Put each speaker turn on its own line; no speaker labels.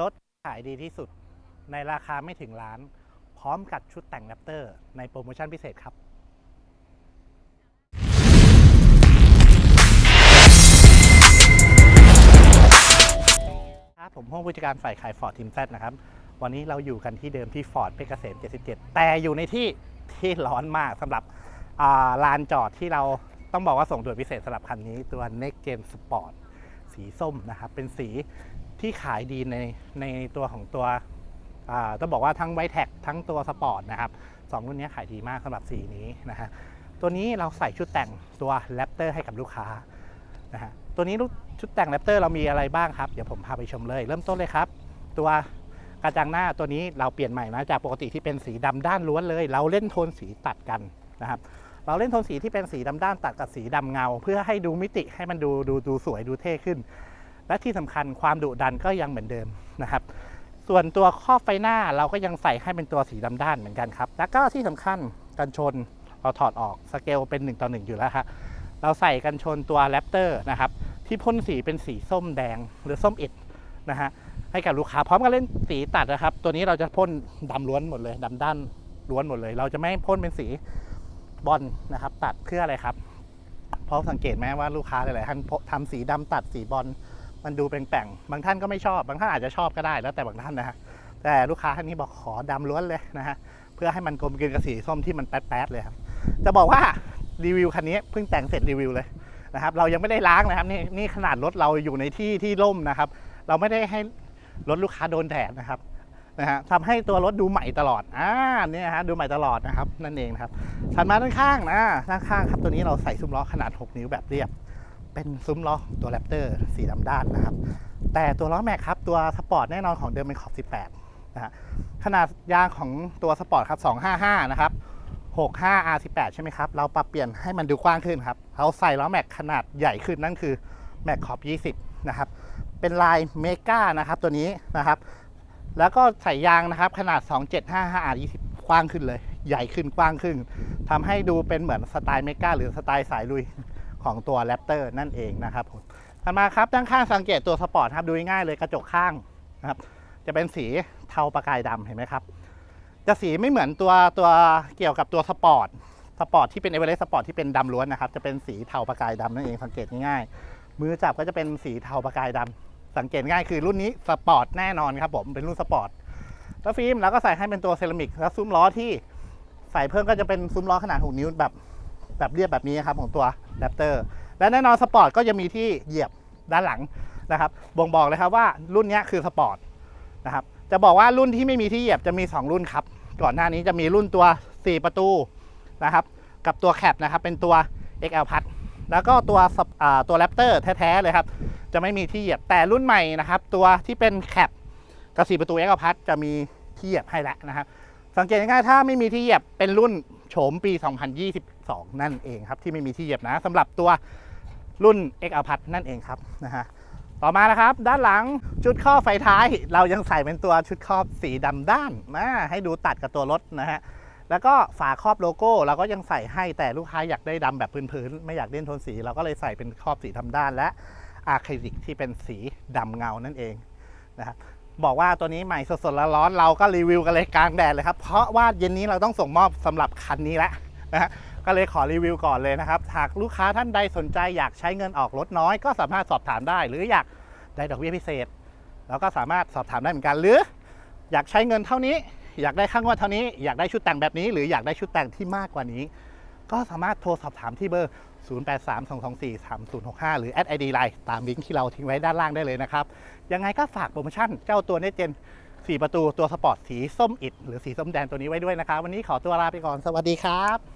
รถขายดีที่สุด ในราคาไม่ถึงล้าน พร้อมกับชุดแต่งแรปเตอร์ในโปรโมชั่นพิเศษครับครับผมห้องผู้จัดการฝ่ายขายฟอร์ดทีมแซนะครับ วันนี้เราอยู่กันที่เดิมที่ฟอร์ดเพชรเกษม 77 แต่อยู่ในที่ที่ร้อนมากสำหรับลานจอดที่เราต้องบอกว่าส่งด่วนพิเศษสำหรับคันนี้ตัว Next Gen Sport สีส้มนะครับ เป็นสี ที่ขายดีในในตัวของตัวต้องบอกว่าทั้งไวแท็กทั้งตัวสปอร์ตนะครับสองรุ่นนี้ขายดีมากสำหรับสีนี้นะฮะตัวนี้เราใส่ชุดแต่งตัวแรปเตอร์ให้กับลูกค้านะฮะตัวนี้ชุดแต่งแรปเตอร์เรามีอะไรบ้างครับ เดี๋ยวผมพาไปชมเลย เริ่มต้นเลยครับ ตัวกระจังหน้าตัวนี้เราเปลี่ยนใหม่นะจากปกติที่เป็นสีดำด้านล้วนเลย เราเล่นโทนสีตัดกันนะครับเราเล่นโทนสีที่เป็นสีดำด้านตัดกับสีดำเงา เพื่อให้ดูมิติให้มันดูดูดูสวยดูเท่ขึ้น และที่สำคัญความดุดันก็ยังเหมือนเดิมนะครับ ส่วนตัวครอบไฟหน้าเราก็ยังใส่ให้เป็นตัวสีดำด้านเหมือนกันครับ แล้วก็ที่สำคัญกันชนเราถอดออกสเกลเป็น1ต่อ1อยู่แล้วครับเราใส่กันชนตัวแรปเตอร์นะครับที่พ่นสีเป็นสีส้มแดงหรือส้มอิดนะฮะให้กับลูกค้าพร้อมกันเล่นสีตัดนะครับ ตัวนี้เราจะพ่นดำล้วนหมดเลยดำด้านล้วนหมดเลย เราจะไม่พ่นเป็นสีบอลนะครับ ตัดเพื่ออะไรครับ เพราะสังเกตไหมว่าลูกค้าหลายๆท่านทำสีดำตัดสีบอล มันดูแปลงๆ บางท่านก็ไม่ชอบ บางท่านอาจจะชอบก็ได้แล้วแต่บางท่านนะฮะ แต่ลูกค้าท่านนี้บอกขอดำล้วนเลยนะฮะ เพื่อให้มันกลมกลืนกับสีส้มที่มันแป๊ดๆเลยครับ จะบอกว่ารีวิวคันนี้เพิ่งแต่งเสร็จรีวิวเลยนะครับ เรายังไม่ได้ล้างนะครับนี่นี่ขนาดรถเราอยู่ในที่ที่ร่มนะครับ เราไม่ได้ให้รถลูกค้าโดนแดดนะครับนะฮะทำให้ตัวรถดูใหม่ตลอด อ่า เนี่ยฮะ ดูใหม่ตลอดนะครับ นั่นเองครับ ถัดมาด้านข้างนะ ด้านข้างครับ ตัวนี้เราใส่ซุ้มล้อขนาด 6 นิ้วแบบเรียบ เป็นซุ้มล้อตัวแรปเตอร์สีดำด้านนะครับ แต่ตัวล้อแม็กครับ ตัวสปอร์ตแน่นอนของเดิมเป็นขอบ 18 นะฮะขนาดยางของตัวสปอร์ตครับ 255 นะครับ 65 R18 ใช่ไหมครับ เราปรับเปลี่ยนให้มันดูกว้างขึ้นครับ เราใส่ล้อแม็กขนาดใหญ่ขึ้นนั่นคือแม็กขอบ 20 นะครับ เป็นลายเมกานะครับตัวนี้นะครับ แล้วก็ใส่ยางนะครับขนาด 2755 R20 กว้างขึ้นเลย ใหญ่ขึ้นกว้างขึ้นทำให้ดูเป็นเหมือนสไตล์เมกาหรือสไตล์สายลุย ของตัวแรปเตอร์นั่นเองนะครับผมถัดมาครับด้านข้างสังเกตตัวสปอร์ตครับดูง่ายเลยกระจกข้างนะครับจะเป็นสีเทาประกายดำเห็นไหมครับ จะสีไม่เหมือนตัวตัวเกี่ยวกับตัวสปอร์ตสปอร์ตที่เป็นเอเวอเรสต์สปอร์ตที่เป็นดำล้วนนะครับ จะเป็นสีเทาประกายดำนั่นเองสังเกตง่ายๆมือจับก็จะเป็นสีเทาประกายดำสังเกตง่ายคือรุ่นนี้สปอร์ตแน่นอนครับผมเป็นรุ่นสปอร์ตแล้วฟิล์มเราก็ใส่ให้เป็นตัวเซรามิกแล้วซุ้มล้อที่ใส่เพิ่มก็จะเป็นซุ้มล้อขนาด6นิ้วแบบ แบบเรียบแบบนี้ครับของตัวแรปเตอร์และแน่นอนสปอร์ตก็จะมีที่เหยียบด้านหลังนะครับบ่งบอกเลยครับว่ารุ่นนี้คือสปอร์ตนะครับจะบอกว่ารุ่นที่ไม่มีที่เหยียบจะมี 2 รุ่นครับ ก่อนหน้านี้จะมีรุ่นตัว 4 ประตูนะครับกับตัวแคปนะครับเป็นตัว XL พัดแล้วก็ตัวตัวแรปเตอร์แท้ๆเลยครับ จะไม่มีที่เหยียบแต่รุ่นใหม่นะครับ ตัวที่เป็นแคปกระสีประตูเอ็กพัทจะมีที่เหยียบให้แล้วนะครับ สังเกตง่ายๆถ้าไม่มีที่เหยียบเป็นรุ่นโฉมปี 2 นั่นเองครับ ที่ไม่มีที่เหยียบนะสำหรับตัวรุ่น X อพัทนั่นเองครับนะฮะต่อมานะครับ ด้านหลังชุดครอบไฟท้าย เรายังใส่เป็นตัวชุดครอบสีดำด้านนะให้ดูตัดกับตัวรถนะฮะแล้วก็ฝาครอบโลโก้เราก็ยังใส่ให้แต่ลูกค้าอยากได้ดำแบบพื้นๆไม่อยากเล่นโทนสี เราก็เลยใส่เป็นครอบสีดำด้าน และอะคริลิกที่เป็นสีดำเงานั่นเองนะครับบอกว่าตัวนี้ใหม่สดๆร้อนเราก็รีวิวกันเลยกลางแดดเลยครับ เพราะว่าเย็นนี้เราต้องส่งมอบสำหรับคันนี้แล้วนะฮะ ก็เลยขอรีวิวก่อนเลยนะครับ หากลูกค้าท่านใดสนใจอยากใช้เงินออกรถน้อย ก็สามารถสอบถามได้ หรืออยากได้ดอกเบี้ยพิเศษเราก็สามารถสอบถามได้เหมือนกัน หรือ อยากใช้เงินเท่านี้ อยากได้ค่างวดเท่านี้ อยากได้ชุดแต่งแบบนี้ หรืออยากได้ชุดแต่งที่มากกว่านี้ ก็สามารถโทรสอบถามที่เบอร์ 0832243065 หรือแอดไอดีไลน์ตามลิงก์ที่เราทิ้งไว้ด้านล่างได้เลยนะครับ ยังไงก็ฝากโปรโมชั่นเจ้าตัวเนเจน4 ประตูตัวสปอร์ตสีส้มอิดหรือสีส้มแดงตัวนี้ไว้ด้วยนะครับ วันนี้ขอตัวลาไปก่อน สวัสดีครับ